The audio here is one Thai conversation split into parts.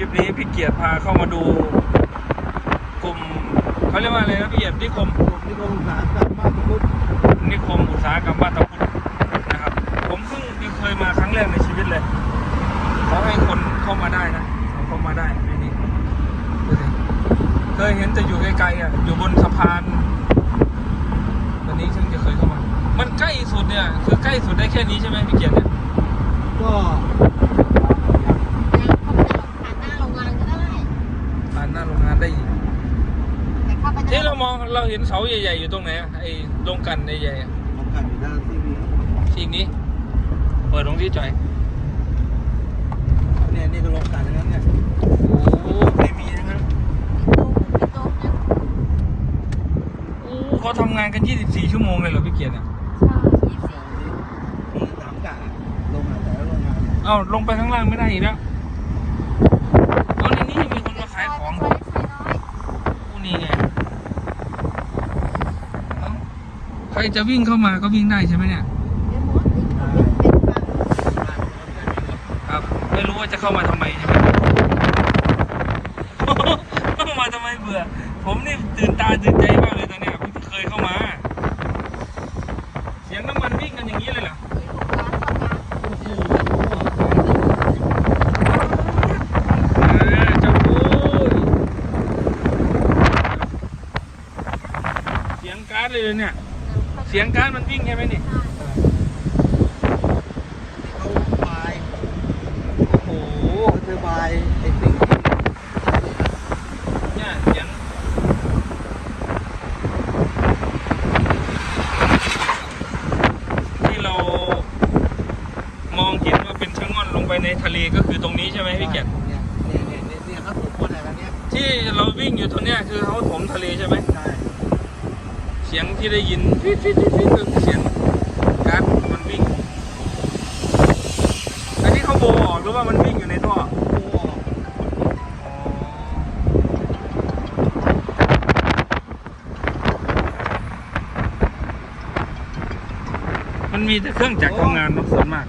คลิปนี้พี่เกียรติพาเข้ามาดูกลุ่มเขาเรียกว่าอะไรนะพี่เกียรตินิคมนิคมอุตสาหกรรมมานตรพุทธนิคมอุตสาหกรรมบ้านตะพุธนะครับ ผมเพิ่งเคยมาครั้งแรกในชีวิตเลยเขาให้คนเข้ามาได้นะเข้ามาได้ในนี้เคยเห็นแต่อยู่ไกลๆอะอยู่บนสะพานวันนี้ซึ่งจะเคยเข้ามา มันใกล้สุดเนี่ย คือใกล้สุดได้แค่นี้ใช่ไหมพี่เกียรติเนี่ยก็ ผ่านหน้าโรงงานได้อีก ที่ ที่ เรามองเราเห็ นเสาใหญ่ๆอยู่ตรงไหนอะไอ้โรงกลันใหญ่ๆอะของกันอยู่ด้านที่มีทีนี้ เปิดตรงที่จ่อยเนี่ยนี่ก็ลงกันทั้งนั้นเนี่ยโอ้ไม่มีนะครับโอ้เขาทำงานกัน 24 ชั่วโมงเลยเหรอพี่เกียรติเนี่ยมีสามกะโรงงานแต่ละโรงงานเนี่ยเอ้าลงไปข้างล่างไม่ได้อีกแล้วเอาในนี้มีคนมาขายของพวกนี้ไงเอ้า ใครจะวิ่งเข้ามาก็วิ่งได้ใช่ไหมเนี่ย ครับ ไม่รู้ว่าจะเข้ามาทำไมใช่ไหมเข้ามาทำไมเบื่อ ผมนี่ตื่นตาตื่นใจมากเลยตอนเนี้ยเพิ่งเคยเข้ามา เสียงน้ำมันวิ่งกันอย่างนี้เลยเหรอเออเจ้าปุ้ยเสียงการ์ดเลยเนี่ย เสียงการ์ดมันวิ่งใช่ไหมนี่เขาบายโอ้โหเขาจะบายไอ้สิ่งที่เนี่ยเสียงที่เรามองเห็นว่าเป็นชะง่อนลงไปในทะเลก็คือตรงนี้ใช่ไหมพี่เกียรติเนี่ยเนี่ยเนี่ยเนี่ยเนี่ยเขาถูกคนอะไรกันเนี่ยที่เราวิ่งอยู่ตรงเนี้ยคือเขาถมทะเลใช่ไหมใช่เสียงที่ได้ยินฟิฟิฟิฟิเสียงก๊าซมันวิ่ง อันนี้เขาโบออกหรือว่ามันวิ่งอยู่ในท่อมันมีแต่เครื่องจักรทำงานนกส่วนมาก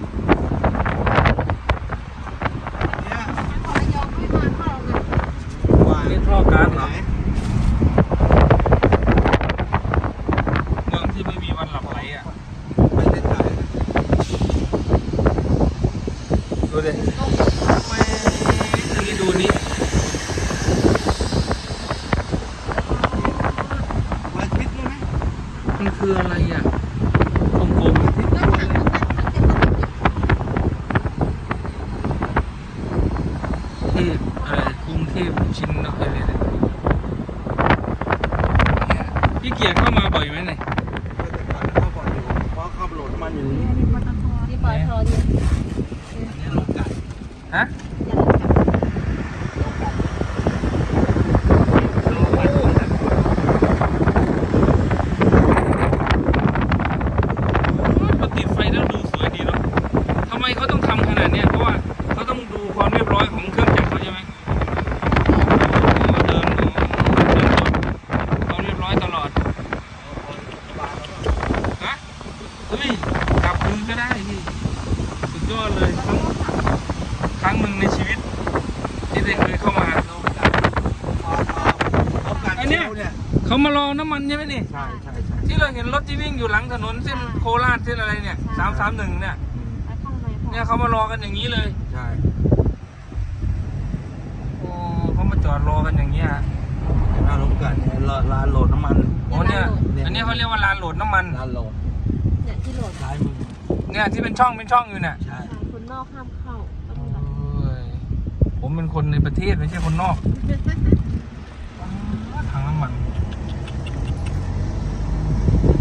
ช่องเป็นช่องอยู่เนี่ยใช่คนนอกห้ามเข้าโอ้ยผมเป็นคนในประเทศไม่ใช่คนนอกทางน้ำมัน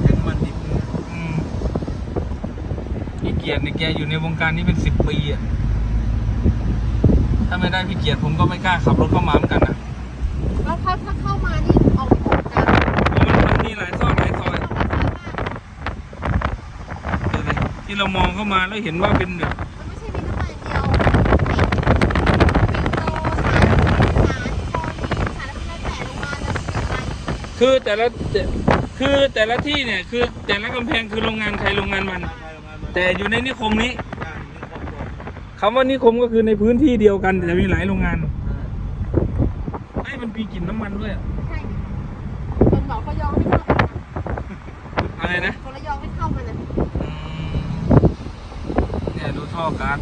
ยังมันดิบเลยอืมพี่เกียรติเนี่ยแกอยู่ในวงการนี้เป็นสิบปีอะถ้าไม่ได้พี่เกียรติผมก็ไม่กล้าขับรถเข้ามาเหมือนกันนะ แล้วถ้าถ้าเข้ามานี่ออกหมดนะ เพราะมันมันมีหลายซอกหลายซอยดูดิที่ เรามองเข้ามาแล้วเห็นว่าเป็นแบบมันไม่ใช่มีน้ำมันเดียวปิ่นโตสารสารโคลีสารพัดแต่ลงมาแล้วสีอะไรคือแต่ละคือแต่ละที่เนี่ยคือแต่ละกำแพงคือโรงงานใครโรงงานมัน แต่อยู่ในนิคมนี้คำว่านิคมก็คือในพื้นที่เดียวกันแต่มีหลายโรงงาน ใมีกลิ่นน้ำมันด้วยอะ ใช่คนบอกเขายองไม่เข้ามา อะไรนะ คนระยองไม่เข้ามานะ อืม เนี่ยดูท่อก๊าซ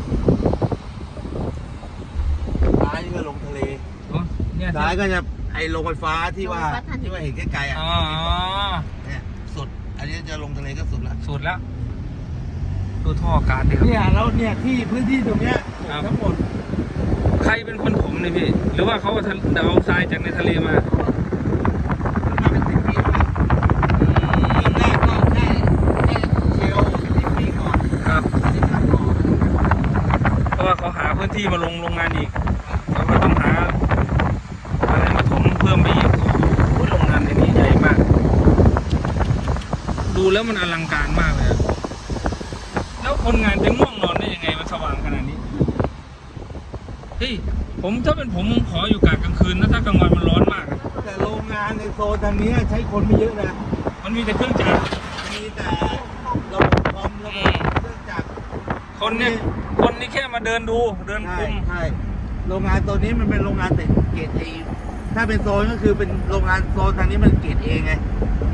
ซ้ายนี่ก็ลงทะเลโอ้เนี่ยซ้ายก็จะไอโรงไฟฟ้าที่ว่าที่ว่าเห็นไกลๆอะอ๋อเนี่ยสุด อันนี้จะลงทะเลก็สุดละสุดแล้ว ดูท่อก๊าซดิครับ เนี่ยแล้วเนี่ยที่พื้นที่ตรงเนี้ยครับ ทั้งหมดใครเป็นคนถมเนี่ยพี่ หรือว่าเขาเอาทะเอาทรายจากในทะเลมามาเป็นสิบปีแล้วเริ่มแรกก็แค่แค่เชลสิบปีก่อน ครับ สิบปีก่อน เพราะว่าเขาหาพื้นที่มาล งโรงงานอีกเขาก็ต้องหาอะไรมาถมเพิ่มไปอีกโอ้โหโรงงานในนี้ใหญ่มาก ดูแล้วมันอลังการมากเลยอะแล้วคนงานจะง่วงนอนได้ยังไงมันสว่างขนาดนี้เฮ้ยผมถ้าเป็นผมผมขออยู่กะกลางคืนนะถ้ากลางวันมันร้อนมากอะแต่โรงงานในโซนทางนี้ใช้คนไม่เยอะนะ มันมีแต่เครื่องจักรมีแต่ระบบคอมระบบเครื่องจักร คนเนี่ยคนนี่แค่มาเดินดูเดินใช่คุมใช่โรงงานตัวนี้มันเป็นโรงงานเกรดเอถ้าเป็นโซนก็คือเป็นโรงงานโซนทางนี้มันเกรดเอไง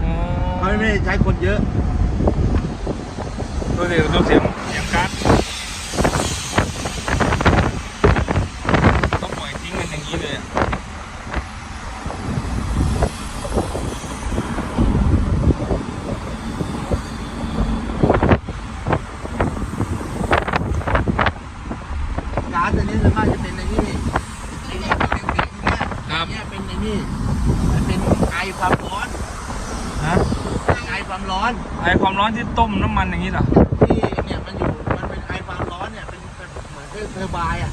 อ๋อเขาไม่ได้ใช้คนเยอะดูสิดูเสียงเสียงการ์ดต้องปล่อยทิ้งกันอย่างนี้เลยอะ ก๊าซตัวนี้ส่วนมากจะเป็นในนี่ไอ้เนี่ยเป็นเด็กๆเนี่ย ครับ เนี่ยเป็นในนี่มันเป็นไอความร้อน ฮะ ไอความร้อน ไอความร้อนที่ต้มน้ำมันอย่างนี้เหรอ ที่เนี่ยมันอยู่มันเป็นไอความร้อนเนี่ยเป็นเป็นเหมือนเค รื่องเทอร์ไบน์อะ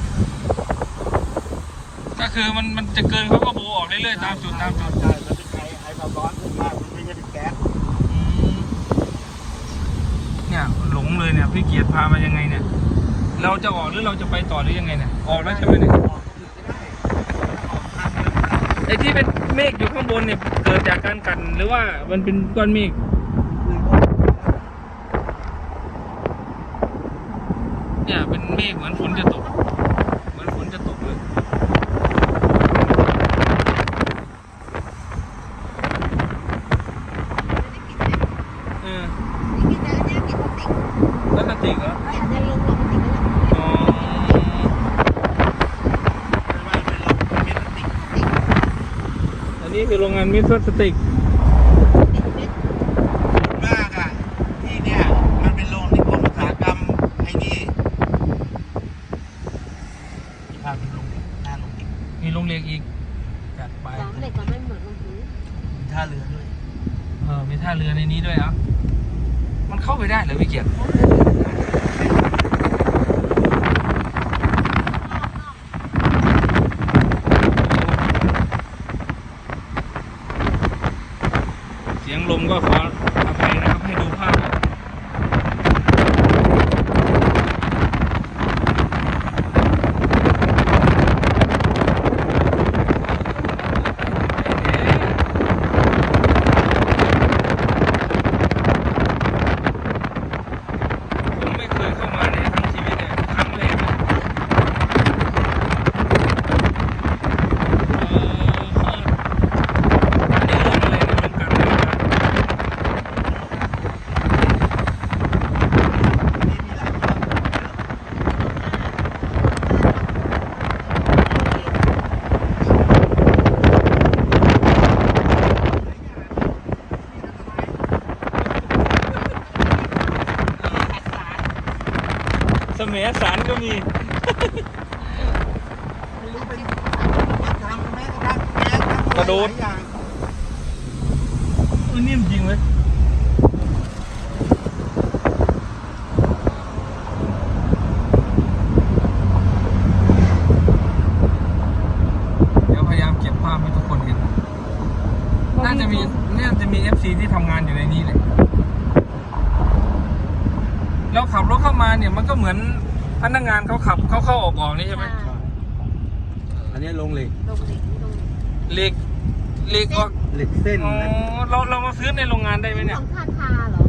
ก็คือมันมันจะเกินเขาก็โบออกเรื่อยๆตามจุดตามจุดใช่มันเป็นไอไอความร้อนขึ้นมากมันไม่ใช่เป็นแก๊สอืมเนี่ยหลงเลยเนี่ยพี่เกียรติพามายังไงเนี่ย เราจะออกหรือเราจะไปต่อหรือยังไงเนี่ยออกแล้วใช่ไหมเนี่ยออกก็ได้ออกทางเดินทางไอ้ที่เป็นเมฆอยู่ข้างบนเนี่ยเกิดจากการกันหรือว่ามันเป็นก้อนเมฆ คือพวก เนี่ยเป็นเมฆเหมือนฝนจะตก เหมือนฝนจะตกเลย เออ นี่กินแต่เนี่ยกินพลาสติก แล้วกระติกเหรอ ไอ้อันนี้ลงลงพลาสติกแล้วนะ อ๋อ ไม่เป็นรถเป็นพลาสติก อั นนี้คือโรงงานมิตรพลาสติกติดเม็ดมากอะที่เนี่ยมันเป็นโรงนิคมอุตสาหกรรมไอ้นี่ที่พาไปลงหน้าโรงเหล็กมีโรงเรียนอีกจัดไปสามเหล็กมันไม่เหมือนลงพื้นมีท่าเรือด้วยเออมีท่าเรือในนี้ด้วยเหรอมันเข้าไปได้เหรอพี่เกียรติเสียงลมก็ขออภัยนะครับ ให้ดูภาพ ผมไม่เคยเข้ามาในทั้งชีวิตเนี่ยครั้งแรกเลยเอออันนี้ลงอะไรนะลงกันเลยนะ นี่มีหลายตัว เสมสารก็มี ไม่รู้เป็นมันทำแม้กระทั่งแก๊สทำ กระโดด หลายอย่าง เออนิ่มจริงเลยเดี๋ยวพยายามเก็บภาพให้ทุกคนเห็น น่าจะมีน่าจะมี FC ที่ทำงานอยู่ในนี้เลยเราขับรถเข้ามาเนี่ยมันก็เหมือนพนักงานเขาขับเขาเข้าออกออกนี่ใช่ไหมอันนี้ลงเหล็กลงเหล็กลงเหล็กเหล็กออกเหล็กเส้นอ๋อนะเราเรามาซื้อในโรงงานได้ไหมนี่เนี่ขยองทาทาเหรอ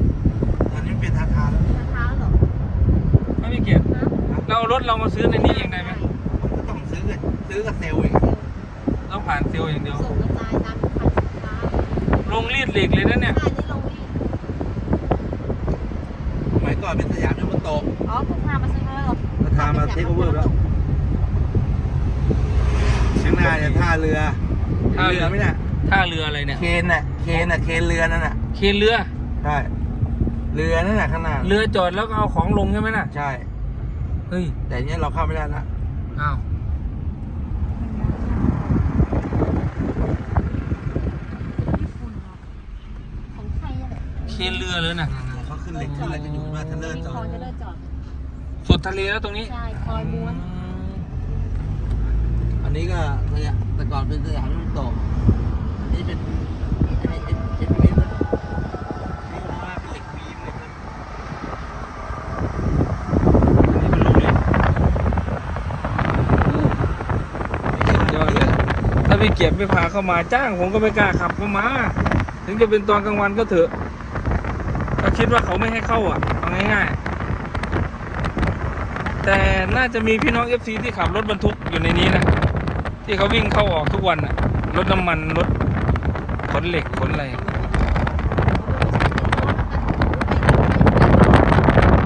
อันนี้เป็นอาคารแล้วทาทาเหรอไม่มีเกียรติฮะเราเอารถเรามาซื้อในนี้เองได้ไหมก็ต้องซื้อกับซื้อกับเซลล์อีกเต้องผ่านเซลล์อย่างเดียวส่งกระจายตามพันสินค้า ลงรีดเหล็กเลยนะเนี่ยใช่นี่ลงรีดสมัยก่อนเป็นสยามยูเนโตะอ๋อคุณพามาซื้อเลยเหรอมาทามาเทคโอเวอร์แล้วข้างหน้าเนี่ยท่าเรือท่าเรือไหมเนี่ยท่าเรืออะไรเนี่ย เคนน่ะเคนน่ะเคนเรือนั่นน่ะเคนเรือ ใช่เรือนั่นน่ะข้างหน้าเรือจอดแล้วก็เอาของลงใช่ไหมน่ะ ใช่ เฮ้ย แต่เนี้ยเราเข้าไม่ได้ละอ้าว ของใครอะ เนี่ยเคนเรือเลยน่ะเขาขึ้นเหล็กขึ้นอะไรกันอยู่มาเทเลอร์จคออดจะเลิกจอดสุดทะเลแล้วตรงนี้ ใช่คอยม้วน อันนี้ก็สยามแต่ก่อนเป็นสยามยูเนโตะอันนี้เป็นอันนี้เป็นเป็นเมตรนี่ผมว่าเป็นเหล็กบีมเลยนะอันนี้เป็นลูกเหล็กยอดเลยถ้าพี่เกียรติไม่พาเข้ามาจ้าง ผมก็ไม่กล้าขับเข้ามา ถึงจะเป็นตอนกลางวันก็เถอะ ถ้าคิดว่าเขาไม่ให้เข้าอะเอาง่ายๆ แต่น่าจะมีพี่น้องเอฟซีที่ขับรถบรรทุกอยู่ในนี้นะ ที่เขาวิ่งเข้าออกทุกวันอะ รถน้ำมัน รถขนเหล็กขนอะไร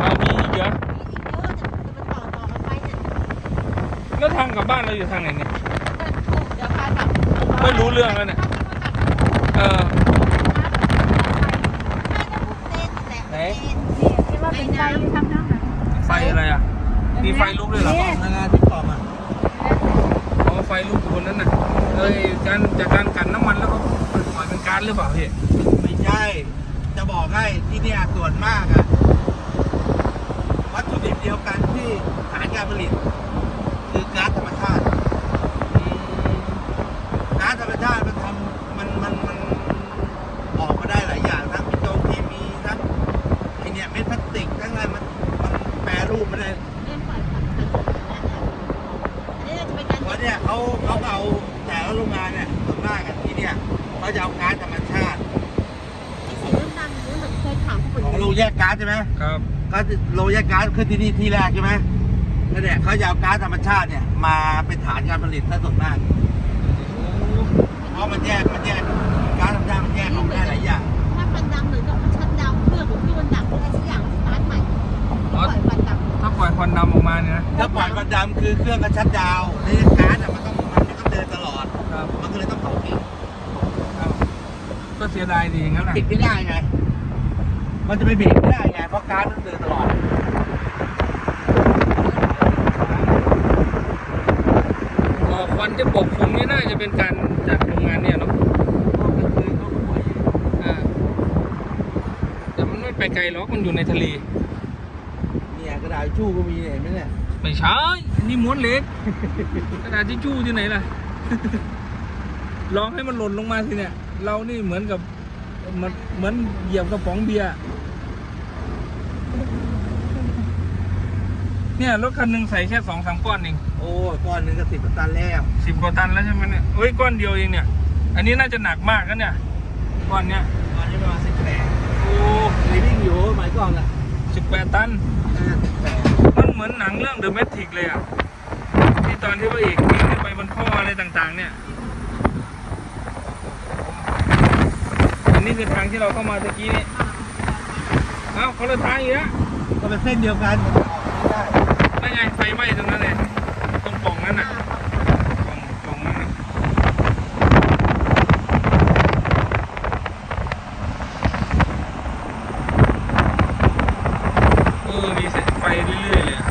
เอามีอีกเหรอแล้วทางกลับบ้านเราอยู่ทางไหนเนี่ย ไม่รู้เรื่องแล้วเนี่ย เออ ไหน ที่ว่าเป็ นไฟทำน้ำหนักไฟอะไรอะ มีไฟลุกด้วยเหรอเนี่ยพนักงานที่ต่อมาเอาไฟลุกอยู่บนนั้นน่ะเอ้ยการจากการกันน้ำมันแล้วก็ปล่อยเป็นก๊าซหรือเปล่าพี่ไม่ใช่ จะบอกให้ที่เนี่ยส่วนมากอะ วัตถุดิบเดียวกันที่ฐานการผลิต คือก๊าซธรรมชาติ ก๊าซธรรมชาติมันทำมันมันมันออกมาได้หลายอย่างทั้งปิโตรเคมีทั้งไอเนี่ยเม็ดพลาสติกทั้งอะไรมันมันแป รรูปมาได้เรื่องปล่อยผ่านทางอันนี้จะเป็นการเพราะเนี่ยเขาเขาเอาแต่ละโรงงานเนี่ยส่วนมากอะที่เนี่ยเขาจะเอาก๊าซธรรมชาติที่สีน้ำตาลนี้เหมือนเคยถามผู้ของโรงแยกก๊าซใช่ไหมครับก็โรงแยกก๊าซขึ้นที่นี่ที่แรกใช่ไหมแล้วเนี่ยเขาจะเอาก๊าซธรรมชาติเนี่ย มาเป็นฐานการผลิตซะส่วนมากเพราะมันแยกมันแยกก๊าซธรรมชาติมันแยกออกได้หลายอย่างถ้าฟันดำเหมือนกับมันชัดดาวเครื่องของที่มันดับอะไรสักอย่างสตาร์ทใหม่ ปล่อยฟันดำถ้าปล่อยควันดำออกมาเนี่ยนะถ้าปล่อยมันดำคือเครื่องกระชัดดาวน์ในก๊าซอะมันต้องมันไม่ต้องเดินตลอด ครับ มันก็เลยต้องเผาทิ้งครับ ก็เสียดายดีอย่างนั้นแหละปิดไม่ได้ไง มันจะไปเบรกไม่ได้ไงเพราะก๊าซมันเดินตลอดก็ควันจะปกคลุมนี่น่าจะเป็นการจากโรงงานเนี่ยเนาะอ่าแต่มันไม่ไปไกลหรอกมันอยู่ในทะเลเนี่ยกระดาษชู่ก็มีเนี่ยเห็นไหมเนี่ยไม่ใช่อันนี่ม้วนเหล็ก กระดาษทิชชู่ที่ไหนล่ะ ลองให้มันหล่นลงมาสิเนี่ย เรานี่เหมือนกับมันเหมือนเหยียบกระป๋องเบียร์ เนี่ยรถคันหนึ่งใส่แค่สองสามก้อนเองโอ้ยก้อนหนึงก็สิบตันแล้วสิบกว่าตันแล้วใช่ไหมเนี่ยเฮ้ยก้อนเดียวเองเนี่ย อันนี้น่าจะหนักมากนะเนี่ย ก้อนเนี้ยตอนนี้ประมาณสิบแปดโอ้เคยวิ่งอยู่หมายก่อนแหละสิบแปดตันสิบแปดมัน เหมือนหนังเรื่องเดอะแมทริกเลยอะ ที่ตอนที่พระเอกวิ่งขึ้นไปบนท่ออะไรต่างๆ เนี่ย อันนี้คือทางที่เราเข้ามาตะกี้นี่เอ้าคนละทางอีกแล้วก็เป็นเส้นเดียวกันมันออกไม่ได้นั่นไงไฟไหม้ตรงนั้นเลยตรงปล่องนั้นน่ะปล่องปล่องนั้นน่ะเออมีแสงไฟเรื่อยๆเลยอะ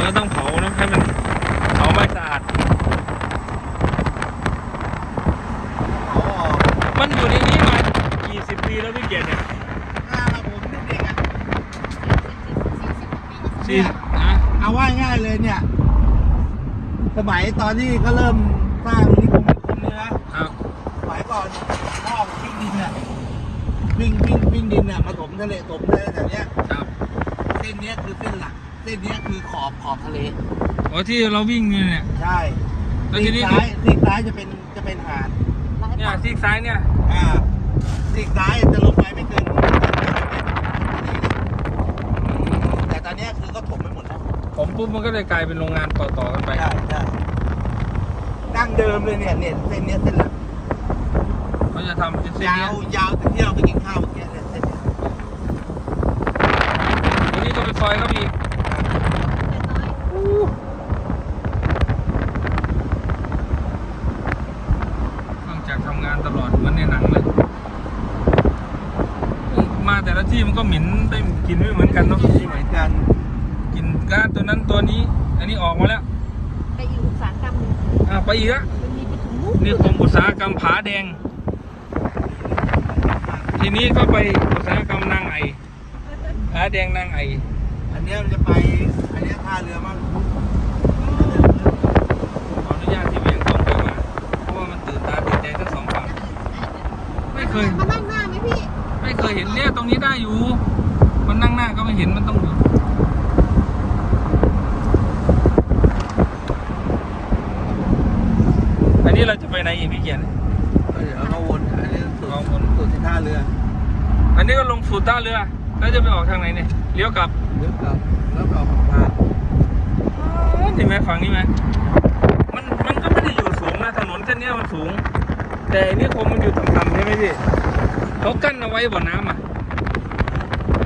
แล้วต้องเผานะให้มันเผาไม่สะอาด เขาออก มันอยู่ในนี้มากี่สิบปีแล้วพี่เกียรติเนี่ย หน้ามาผมเด็กๆอะ สี่นะ เอาว่าง่ายเลยเนี่ย สมัย ตอนที่เขาเริ่มสร้างนิคมนิคมเนี่ยนะครับสมัยก่อนพ่อผมวิ่งดินอะวิ่งวิ่งวิ่งดินอะมาถมทะเลถมทะเลแต่เนี้ยครับเส้นเนี้ยคือเส้นหลัก เส้นเนี้ยคือขอบขอบทะเลอ๋อที่เราวิ่งอยู่เนี่ย ใช่แล้วซีทีกนี้ ซ้ายซีกซ้ายจะเป็นจะเป็นหาดเนี่ยซีกซ้ายเนี่ยอ่าซีกซ้ายจะลงไปไม่เกินแต่ตอนเนี้ยคือก็ถมไปหมดแล้วผมปุ๊บมันก็เลยกลายเป็นโรงงานต่อๆกันไป ใช่ใช่ ดั้งเดิมเลยเนี่ยเนี่ยเส้นเนี้ยเส้นหลักเขาจะทำเป็นเส้นยาเนี้ยวยาวถึงที่เราไปกินข้าวเมื่อกี้เนี่ยเส้นเนี้ยตรงนี้ก็เป็นซอยเขาอีกเล็กน้อยนอกจากทำงานตลอดเหมือนในหนังเลยมาแต่ละที่มันก็เหม็นได้กลินไม่เหมือนกันเนาะที่เหมือนกันกลินก๊าซตัวนั้นตัวนี้ อันนี้ออกมาแล้ว ไปอีกละมันมีไปถึงนู่นนี่กรมอุตสาหกรรมผาแดง ทีนี้ก็ไปอุตสาหกรรมนางไอผาแดงนางไออันเนี้ยมันจะไปอันเนี้ยท่าเรือมั่งขออนุญาตที่เวียงต้องไปมาเพราะว่ามันตื่นตาตื่นใจทั้งสองฝั่งไม่เคยมานั่งหน้าไหมพี่ไม่เคยเห็นเนี่ยตรงนี้ได้อยู่ มันนั่งหน้าก็ไม่เห็นมันต้องอยู่อันนี้เราจะ ไปไหนอีกพี่เกียรติเดี๋ยวเราวนอันนี้สุดเอาวนสุดที่ท่าเรือ อันนี้ก็ลงสู่ท่าเรือ แล้วจะไปออกทางไหนเนี่ย เลี้ยวกลับ เลี้ยวกลับ แล้วก็ออกมานี่ไหมฝั่งนี้ไหมมันมันก็ไม่ได้อยู่สูงนะถนนเส้นเนี้ยมันสูง แต่อันนี่คงมันอยู่ต่ำๆใช่ไหมพี่เขากั้นเอาไว้บ่อน้ำอะ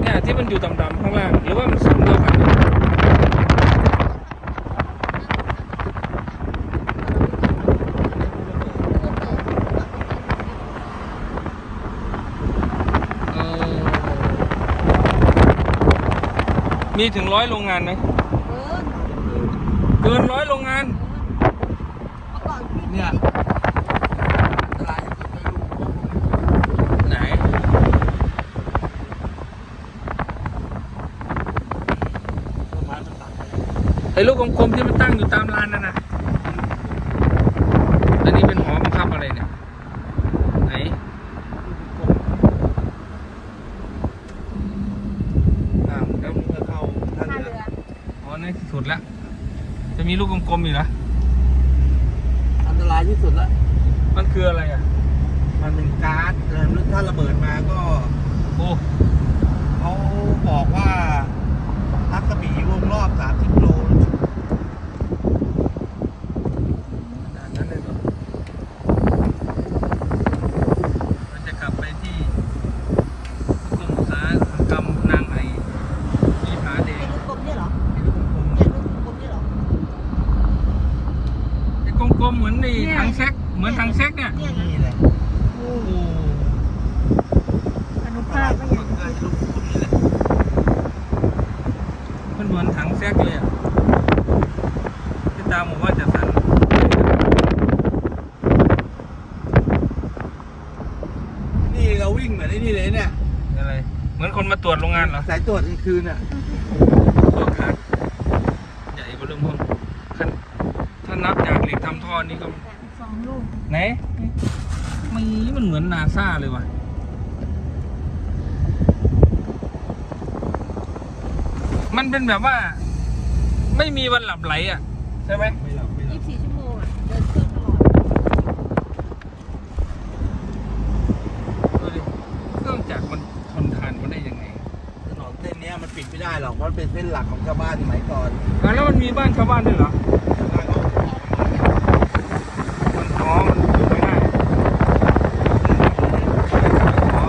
เนี่ยที่มันอยู่ต่ำๆข้างล่างหรือว่ามันสูงเท่ากันเนี่ยเออ มีถึงร้อยโรงงานไหมเออเกินร้อยโรงงาน เมื่อก่อนพี่เนี่ยตลาดที่สุดในลูกไหน ต้นไม้มันตัดไปไอ้ลูกกลมๆที่มันตั้งอยู่ตามลานนั่นนะอันนี้เป็นหอบังคับอะไรเนี่ย ไหน อ้าวแล้ว เพื่อเข้าท่า ท่า เรื เรือ อ อ๋อนี่สุดแล้ว จะมีลูกกลมๆอยู่นะ อันตรายที่สุดละ มันคืออะไรอะ มันเป็นก๊าซเออถ้าระเบิดมาก็ โอ้ เขาบอกว่ารัศมีวงรอบ 30โล ขนาดนั้นเลยเหรอมันจะกลับไปที่กรมอุตสาหกรรมนางไอที่ผาแด ไอ้ ง ลูกกลมเนี่ยเหรอ ไอ้ลูกกลม เนี่ยลูกกลมเนี่ยเหรอ ไอ้กลมๆเหมือนในถังแซกเหมือนถังแซกเนี่ย เนี่ย ๆ นะ นี่แหละ โอ้โห อนุ ต ภา ลา ค ด ก็ ที่ อย่าง สุดก็ไอ้ลูกกลมนี่แหละ มันเหมือนถังแซกเลยอะที่ตามผมว่าจะสั่น นี่เราวิ่งเหมือนไอ้นี่เลยเนี่ย อะไร เหมือนคนมาตรวจโรงงานเหรอ สายตรวจกลางคืนอะตรวจการใหญ่กว่าเริ่มห้องคันถ้านับจากเหล็กทำท่อนี่ก็สองลูกไหนมีมันเหมือนนาซาเลยว่ะมันเป็นแบบว่า ไม่มีวันหลับไหลอะ ใช่ไหมไม่หลับไม่หลั ยี่ บ สิบสี่ชั่วโมงอะ เดินเครื่องตลอด ดูดิเครื่องจักรมันทนทานมันได้ยังไง ถนนเส้นเนี้ยมันปิดไม่ได้หรอก เพราะมันเป็นเส้นหลักของชาวบ้านสมัยก่อน แล้วมันมีบ้านชาวบ้านด้วยเหรอ ชาวบ้านเขา มันอ๋อมันอยู่ไม่ได้อ๋อ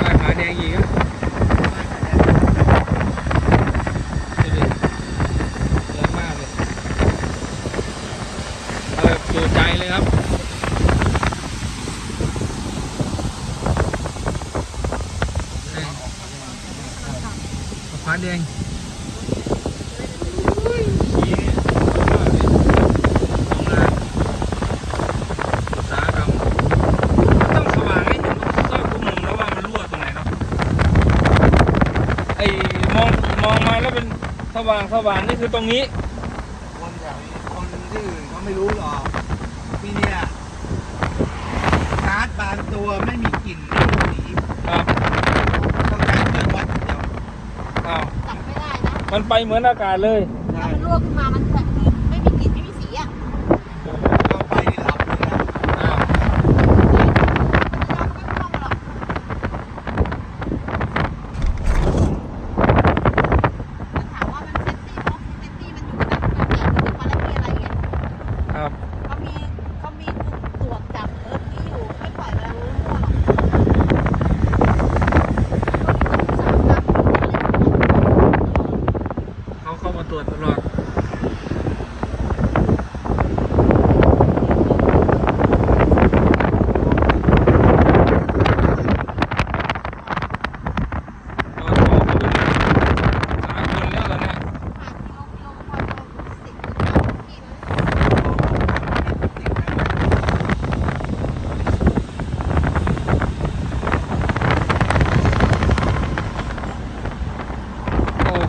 บ้านผา แดงอีกอะดูดิเยอะมากเลยเอาแบบจูใจเลยครับนี่ผาแดงชี้มากเลยโรงงานอุตสาหกรรมมันต้องสว่างให้เห็นทุกซอกทุกมุมแล้วว่ามันรั่วตรงไหนเนาะ ไอ้มองมองมาแล้วเป็น สว่างสว่างนี่คือตรงนี้คนแถวนี้คนที่อื่นเขาไม่รู้หรอกที่เนี่ยก๊าซบางตัวไม่มีกลิ่นไม่มีสีครับต้องใช้เครื่องวัดเดียวอ้าวจับไม่ได้นะมันไปเหมือนอากาศเลย ใช่ ถ้ามัน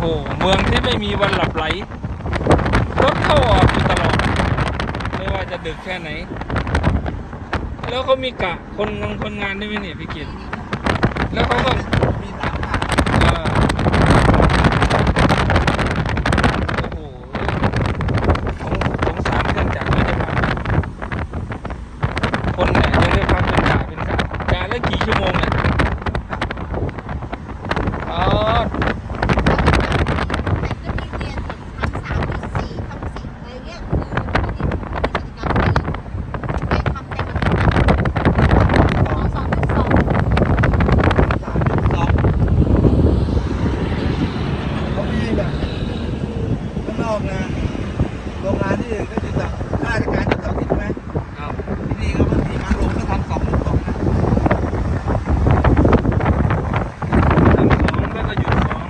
โห เมืองที่ไม่มีวันหลับไหลรถเข้าออกอยู่ตลอด ไม่ว่าจะดึกแค่ไหน แล้วเขามีกะคนงงคนงานได้ไหมเนี่ยพี่กิตแล้วเขาก็ มีสามขา เอ่อโอ้โหสงสงสารเครื่องจักรไม่ได้พักคนเนี่ยยังได้พักเป็นกะเป็นกะกะแล้วกี่ชั่วโมงเนี่ยอ๋อ แต่ก็มีเรียนแบบทำสามทำสี่ทำสี่อะไรเงี้ยคือมีกิจกรรมให้ไปทำแต่มันสองสองสอง สามจุดสองเขาไม่ให้แบบข้างนอกนะ โรงงานที่อื่นก็จะแบบข้าราชการจะเสาร์อาทิตย์ใช่ไหม ครับ ที่นี่ก็บางทีมาลงก็ทำสองจุดสองนะ ทำสองแล้วก็หยุดสอง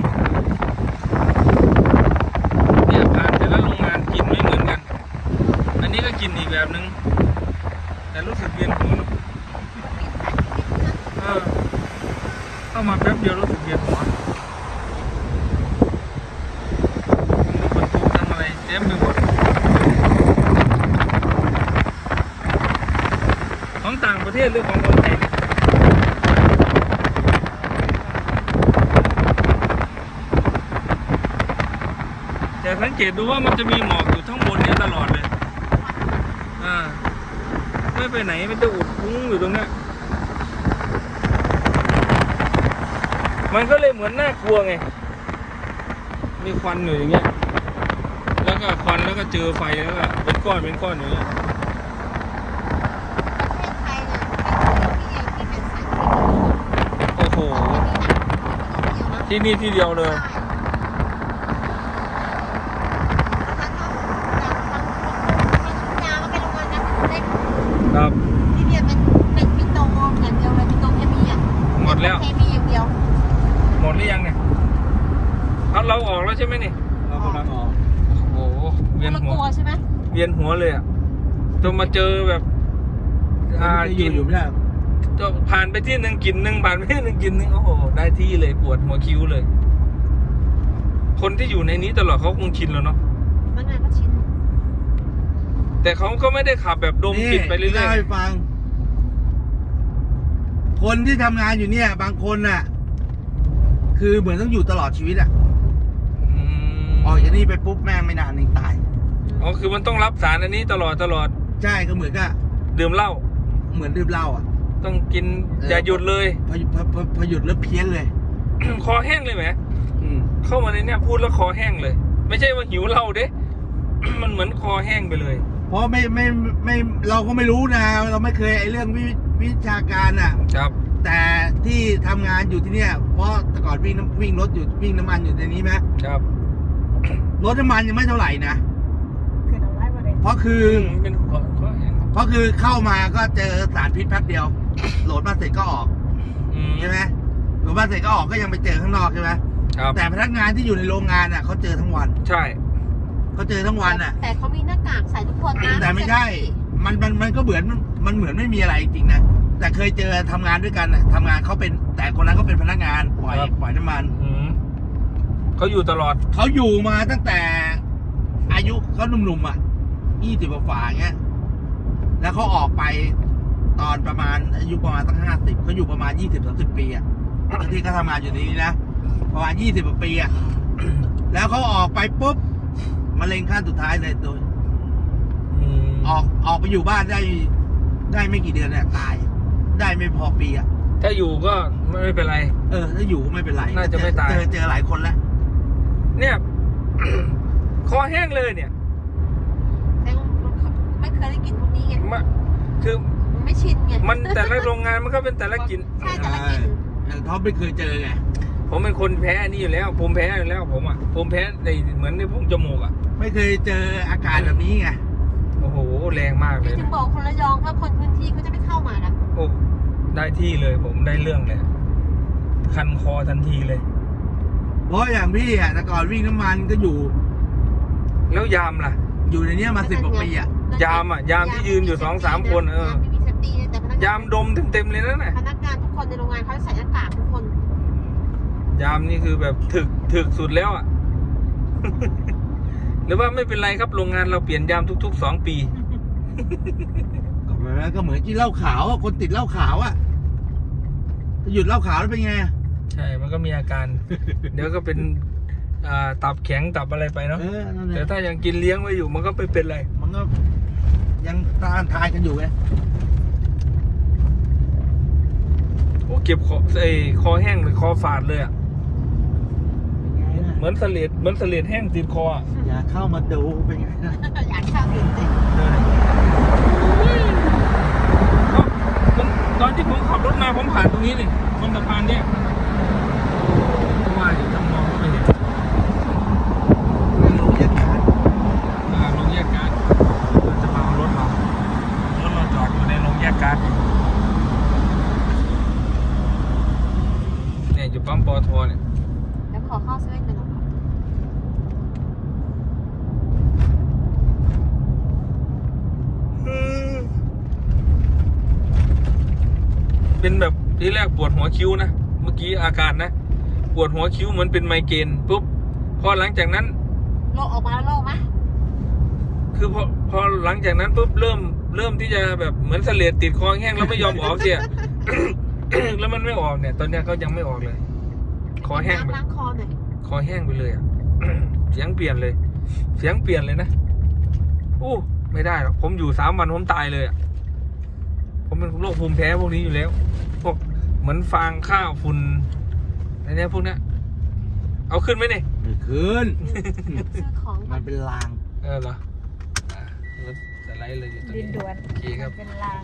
เนี่ยผ่านแต่ละโรงงานกินไม่เหมือนกัน อันนี้ก็กินอีกแบบนึง แต่รู้สึกเวียนหัวเนอะเออเข้ามาแป๊บเดียวรู้สึกเวียนหัวทั้งรถบรรทุกทั้งอะไรเต็มไปหมดของต่างประเทศหรือของคนไทยเนี่ย แต่สั งเกตดูว่ามันจะมีหมอกอยู่ทั้งบนเนี้ตลอดเลยอ่าไม่ไปไหนมันจะอุดคุ้งอยู่ตรงเนี้ยมันก็เลยเหมือนน่ากลัวไง มีควันอยู่อย่างเงี้ย แล้วก็ควันแล้วก็เจอไฟแล้วก็เป็นก้อนเป็นก้อนอย่างเงี้ยประเทศไทยเนี่ยเป็นที่ที่เป็นสายที่โอ้โหที่นี่ที่เดียวนะที่นี่ที่เดียวเลยยาก็เป็นโรงงานน้ำเล็ก ครับ ที่เนี่ยเป็นเป็นปิโตอย่างเดียวเลยปิโตเคมีอะ หมดแล้ว เคมีอย่างเดียว หมดหรือยังเนี่ยเอาเราออกแล้วใช่ไหมนี่ เรากำลังออก โอ้โห เวียน มัน หั ก ว ลัวใช่ไหม เวียนหัวเลยอะจนมา เจอแบบอ่ากิกินนอยู่ไม่ได้จนผ่านไปที่หนึ่งกินหนึ่งผ่านไปที่หนึ่งกินหนึ่งโอ้โหได้ที่เลยปวดหัวคิ้วเลย คนที่อยู่ในนี้ตลอดเขาคงชินแล้วเนาะพนักงานก็ชินแต่เขาก็ไม่ได้ขับแบบดมกลิ่นไปเรื่เล่าอยให้ฟัง คนที่ทำงานอยู่เนี่ย บางคนน่ะ คือเหมือนต้องอยู่ตลอดชีวิตอะๆอืมออกจากนี่ไปปุ๊บแม่งไม่นานเองตายอ๋อคือมันต้องรับสารอันนี้ตลอดตลอด ใช่ก็เหมือนกับดื่มเหล้าเหมือนดื่มเหล้าอะ ต้องกินเออ อย่าหยุดเลย พอพอพอพอหยุดแล้วเพี้ยนเลย คอแห้งเลยไหมอืมเข้ามาในเนี้ยพูดแล้วคอแห้งเลย ไม่ใช่ว่าหิวเหล้าเด้ มันเหมือนคอแห้งไปเลย เพราะไม่ไม่ไม่เราก็ไม่รู้นะ เราไม่เคยไอ้เรื่องวิวิชาการอะ ครับ แต่ที่ทำงานอยู่ที่เนี่ย เพราะแต่ก่อนวิ่งน้ำวิ่งรถอยู่วิ่งน้ำมันอยู่ในนี้ไหมครับรถน้ำมันยังไม่เท่าไหร่นะ คือเราไล่มาเลยเพราะคือ เป็นคอ คอแห้งเพราะคือเข้ามาก็เจอสารพิษแป๊บเดียว โหลดมาเสร็จก็ออกอืมใช่ไหมโหลดมาเสร็จก็ออกก็ยังไปเจอข้างนอกใช่ไหมครับแต่พนักงานที่อยู่ในโรงงานอะเขาเจอทั้งวันใช่ เขาเจอทั้งวันอะ แต่เขามีหน้ากากใส่ทุกคนนะแต่ไม่ใช่ มันมันมันก็เหมือนมันเหมือนไม่มีอะไรจริงๆนะแต่เคยเจอทำงานด้วยกันน่ะทำงานเขาเป็นแต่คนนั้นเขาเป็นพนักงานปล่อยปล่อยน้ำมันอืมเขาอยู่ตลอดเขาอยู่มาตั้งแต่อายุเขาหนุ่มๆอะยี่สิบกว่าๆเงี้ย แล้วเขาออกไปตอนประมาณอายุประมาณตั้งห้าสิบเขาอยู่ประมาณยี่สิบสามสิบปีอะที่เขาทำงานอยู่ในนี้นะประมาณยี่สิบกว่าปีอะแล้วเขาออกไปปุ๊บมะเร็งขั้นสุดท้ายเลยโดยอืมออกออกไปอยู่บ้านได้ได้ไม่กี่เดือนเนี่ยตาย ได้ไม่พอปีอะถ้าอยู่ก็ไม่เป็นไร เออ ถ้าอยู่ก็ไม่เป็นไร น่าจะไม่ตาย เจอเจอหลายคนแล้ว เนี่ย คอแห้งเลยเนี่ย แต่ไม่เคยได้กลิ่นพวกนี้ไง มาคือมันไม่ชินไงมันแต่ละโรงงานมันก็เป็นแต่ละกลินใช่แต่ละกลิ่นเออเขาไม่เคยเจอไงผมเป็นคนแพ้อันนี้อยู่แล้วผมแพ้อยู่แล้วผมอะผมแพ้ในเหมือนในพุ่งจมูกอะไม่เคยเจออาการแบบนี้ไงโอ้โหแรงมากเลยถึงนะบอกคนระยองถ้าคนพื้นที่เขาจะไม่เข้ามานะโอ้ได้ที่เลยผมได้เรื่องเลยคันคอทันทีเลย เพราะอย่างพี่อะแต่ก่อนวิ่งน้ำมันก็อยู่ แล้วยามล่ะ อยู่ในเนี้ยมาสิบกว่าปีอะ ยามอะยามที่ยืนอยู่สองสามคนเออยามไม่มีเซฟตี้แต่พนักงานยามดมเต็มๆเลยนั่นน่ะพนักงานทุกคนในโรงงานเขาจะใส่หน้ากากทุกคนยามนี่คือแบบถึกถึกสุดแล้วอะ หรือว่าไม่เป็นไรครับโรงงานเราเปลี่ยนยามทุกๆสองปี ก็เหมือนก็เหมือนกินเหล้าขาวอะคนติดเหล้าขาวอะถ้าหยุดเหล้าขาวแล้วเป็นไงใช่ มันก็มีอาการ เดี๋ยวก็เป็นอ่าตับแข็งตับอะไรไปเนาะ เออนั่นแหแต่ละถ้ายังกินเลี้ยงไว้อยู่มันก็ไม่เป็นไร มันก็ ยังตานทายกันอยู่ไงโอ้เก็บคอไอ้คอแห้งหรือคอฝาดเลยอะเป็นไงนะเหมือนเสลดเหมือนเสลดแห้งติดคออะอย่าเข้ามาดูเป็นไงนะอยากเข้าอีกเลยก็ผมตอนที่ผมขับรถมาผมผ่านตรงนี้นี่บนสะพานเนี่ยก็ว่าอยู่ทำมองก็ไม่เห็น ไม่รู้ยังไง อ่าโรงแยกการ์ดเราจะมาเอารถเรารถเราจอดอยู่ในโรงแยกการ์ดอยู่เนี่ยอยู่ปั๊มปอทเนี่ย แล้วขอเข้าเซเว่นกันหน่อย เป็นแบบที่แรกปวดหัวคิ้วนะ เมื่อกี้อาการนะ ปวดหัวคิ้วเหมือนเป็นไมเกรนปุ๊บพอหลังจากนั้นโลกออกมาแล้วโลกไหมคือพอพอหลังจากนั้นปุ๊บเริ่มเริ่มที่จะแบบเหมือนเสลดติดคอแห้งแล้วไม่ยอมออกเสียแล้วมันไม่ออกเนี่ย ตอนเนี้ยเขายังไม่ออกเลย คอแห้งไปน้ำล้างคอหน่อยคอแห้งไปเลยอะเสียงเปลี่ยนเลย เสียงเปลี่ยนเลยนะอู้ไม่ได้หรอกผมอยู่สามวันผมตายเลยอะ ผมเป็นโรคภูมิแพ้พวกนี้อยู่แล้ว พวกเหมือนฟางข้าวฝุ่นอะไรเนี้ยพวกเนี้ยเอาขึ้นไหมเนี่ยไม่คืนซื้อของก่มัอนนเป็นลาง เออเหรออะรถสไลด์เลยอยู่ตรงดินี้นด่วนโอเคครับ เป็นลาง